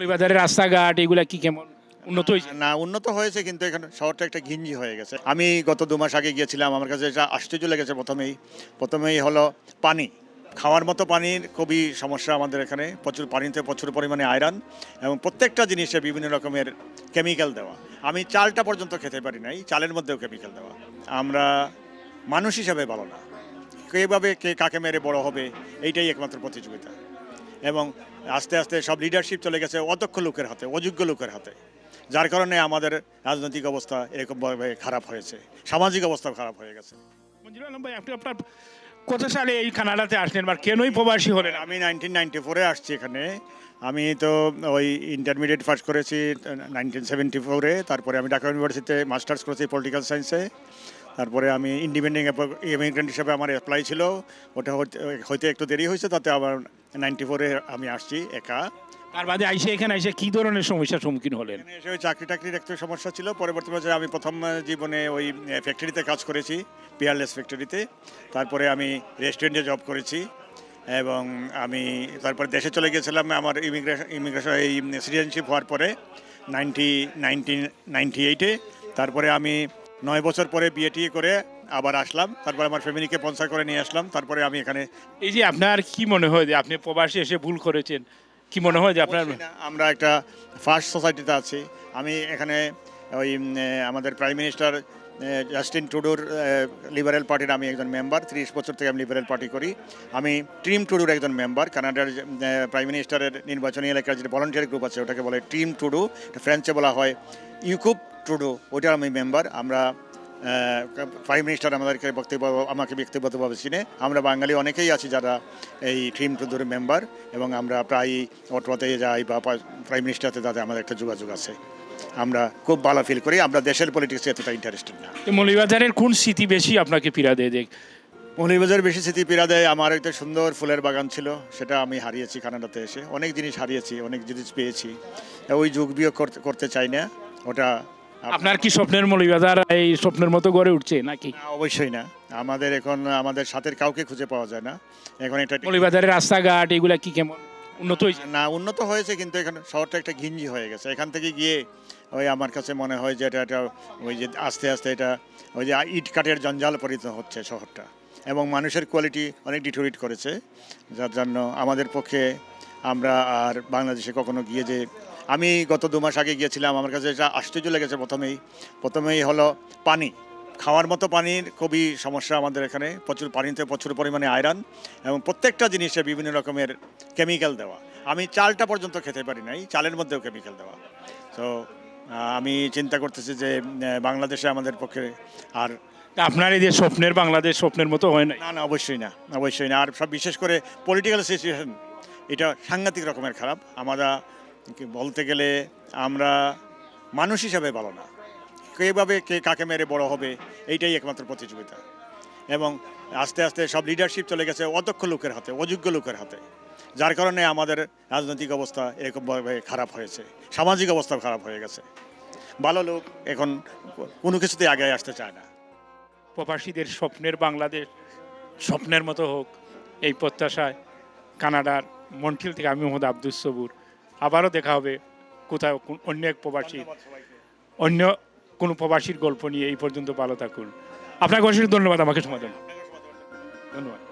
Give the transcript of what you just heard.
মৌলিবাজারের রাস্তাঘাট এগুলা কি কেমন? উন্নত হয়েছে? না উন্নত হয়েছে কিন্তু এখানে শহরটা একটা ঘিঞ্জি হয়ে গেছে। আমি গত দু মাস আগে গিয়েছিলাম আমার কাছে এটা আশ্চর্য লেগেছে প্রথমেই। প্রথমেই হলো পানি। খাওয়ার মতো পানির খুবই সমস্যা আমাদের এখানে। প্রচুর পানিতে প্রচুর পরিমাণে আয়রন এবং প্রত্যেকটা জিনিসে বিভিন্ন রকমের কেমিক্যাল দেওয়া। আমি চালটা পর্যন্ত খেতে পারি নাই চালের মধ্যেও কেমিক্যাল দেওয়া। আমরা মানুষ হিসাবে ভালো না। কীভাবে কে কাকে মেরে বড় হবে এইটাই একমাত্র প্রতিযোগিতা। এবং আস্তে আস্তে সব লিডারশিপ চলে গেছে অদক্ষ লোকের হাতে অযোগ্য লোকের হাতে। যার কারণে আমাদের রাজনৈতিক অবস্থা এরকমভাবে খারাপ হয়েছে সামাজিক অবস্থা খারাপ হয়ে গেছে। মঞ্জুর আলম ভাই আপনি আপনার কত সালে এই কানাডাতে আসলেন বা কেনই প্রবাসী হলেন? আমি নাইনটিন নাইনটি ফোরে আসছি এখানে। আমি তো ওই ইন্টারমিডিয়েট ফার্স্ট করেছি নাইনটিন সেভেন্টি ফোরে তারপরে আমি ঢাকা ইউনিভার্সিটিতে মাস্টার্স করেছি পলিটিক্যাল সায়েন্সে তারপরে আমি ইন্ডিপেন্ডেন্ট ইমিগ্রেন্ট হিসেবে আমার অ্যাপ্লাই ছিল। ওটা হতে- হয়তো একটু দেরি হয়েছে তাতে আবার নাইনটি ফোরে আমি আসছি একা। তার বাদে আইসে এখানে এসে কি ধরনের সমস্যার সম্মুখীন হলেন? এসে ওই চাকরি টাকরির একটু সমস্যা ছিল। পরবর্তী পর্যায়ে আমি প্রথম জীবনে ওই ফ্যাক্টরিতে কাজ করেছি পিয়ারলেস ফ্যাক্টরিতে তারপরে আমি রেস্টুরেন্টে জব করেছি এবং আমি তারপরে দেশে চলে গেছিলাম। আমার ইমিগ্রেশন ইমিগ্রেশন এই সিটিজেনশিপ হওয়ার পরে নাইনটি নাইনটিন নাইনটি এইটে তারপরে আমি নয় বছর পরে বিয়ে টিয়ে করে আবার আসলাম। তারপরে আমার ফ্যামিলিকে স্পন্সর করে নিয়ে আসলাম। তারপরে আমি এখানে এই যে আপনার কি মনে হয় যে আপনি প্রবাসী এসে ভুল করেছেন? কি মনে হয় যে আপনার আমরা একটা ফার্স্ট সোসাইটিতে আছি। আমি এখানে ওই আমাদের প্রাইম মিনিস্টার জাস্টিন টুডুর লিবারেল পার্টির আমি একজন মেম্বার ত্রিশ বছর থেকে আমি লিবারেল পার্টি করি। আমি টিম টুডুর একজন মেম্বার কানাডার প্রাইম মিনিস্টারের নির্বাচনী এলাকার যে ভলান্টিয়ার গ্রুপ আছে ওটাকে বলে টিম টুডু ফ্রেঞ্চে বলা হয়। ইউকুব টুডু ওইটার আমি মেম্বার আমরা প্রাইম মিনিস্টার আমাদেরকে বক্তব্য আমাকে ব্যক্তিগতভাবে চিনে। আমরা বাঙালি অনেকেই আছি যারা এই টিম টুডুর মেম্বার এবং আমরা প্রায়ই অটোতে যাই বা প্রাইম মিনিস্টারতে তাদের আমাদের একটা যোগাযোগ আছে। আমরা খুব ভালো ফিল করি আমরা দেশের পলিটিক্সে এতটা ইন্টারেস্টেড না। মৌলিবাজারের কোন স্মৃতি বেশি আপনাকে পীড়া দেয় দেখ মৌলিবাজার বেশি স্মৃতি পীড়া দেয় আমার একটা সুন্দর ফুলের বাগান ছিল সেটা আমি হারিয়েছি কানাডাতে এসে। অনেক জিনিস হারিয়েছি অনেক জিনিস পেয়েছি। ওই যুগ বিয়োগ করতে করতে চাই না ওটা আপনার কি স্বপ্নের মৌলিবাজার এই স্বপ্নের মতো গড়ে উঠছে নাকি? অবশ্যই না। আমাদের এখন আমাদের সাথের কাউকে খুঁজে পাওয়া যায় না। এখন এটা মৌলিবাজারের রাস্তাঘাট এগুলা কি কেমন? উন্নত হয়েছে? না উন্নত হয়েছে কিন্তু এখানে শহরটা একটা ঘিঞ্জি হয়ে গেছে। এখান থেকে গিয়ে ওই আমার কাছে মনে হয় যে এটা এটা ওই যে আস্তে আস্তে এটা ওই যে ইট কাঠের জঞ্জাল পরিণত হচ্ছে শহরটা। এবং মানুষের কোয়ালিটি অনেক ডিটোরিট করেছে। যার জন্য আমাদের পক্ষে আমরা আর বাংলাদেশে কখনো গিয়ে যে আমি গত দু মাস আগে গিয়েছিলাম আমার কাছে এটা আশ্চর্য লেগেছে প্রথমেই। প্রথমেই হলো পানি। খাওয়ার মতো পানির খুবই সমস্যা আমাদের এখানে। প্রচুর পানিতে প্রচুর পরিমাণে আয়রন এবং প্রত্যেকটা জিনিসে বিভিন্ন রকমের কেমিক্যাল দেওয়া। আমি চালটা পর্যন্ত খেতে পারি নাই চালের মধ্যেও কেমিক্যাল দেওয়া। তো আমি চিন্তা করতেছি যে বাংলাদেশে আমাদের পক্ষে আর আপনার এই যে স্বপ্নের বাংলাদেশ স্বপ্নের মতো হয় না না অবশ্যই না অবশ্যই না। আর সব বিশেষ করে পলিটিক্যাল সিচুয়েশন এটা সাংঘাতিক রকমের খারাপ। আমরা বলতে গেলে আমরা মানুষ হিসাবে ভালো না। কেভাবে কে কাকে মেরে বড় হবে, এইটাই একমাত্র প্রতিযোগিতা। এবং আস্তে আস্তে সব লিডারশিপ চলে গেছে অদক্ষ লোকের হাতে, অযোগ্য লোকের হাতে। যার কারণে আমাদের রাজনৈতিক অবস্থা এরকমভাবে খারাপ হয়েছে, সামাজিক অবস্থাও খারাপ হয়ে গেছে। ভালো লোক এখন কোনো কিছুতে আগে আসতে চায় না। প্রবাসীদের স্বপ্নের বাংলাদেশ, স্বপ্নের মতো হোক, এই প্রত্যাশায় কানাডার মন্ট্রিল থেকে আমি মোহাম্মদ আব্দুল সবুর। আবারও দেখা হবে কোথাও অন্য এক প্রবাসী। অন্য কোনো প্রবাসীর গল্প নিয়ে এই পর্যন্ত ভালো থাকুন। আপনাকে অসংখ্য ধন্যবাদ আমাকে সমাধান ধন্যবাদ।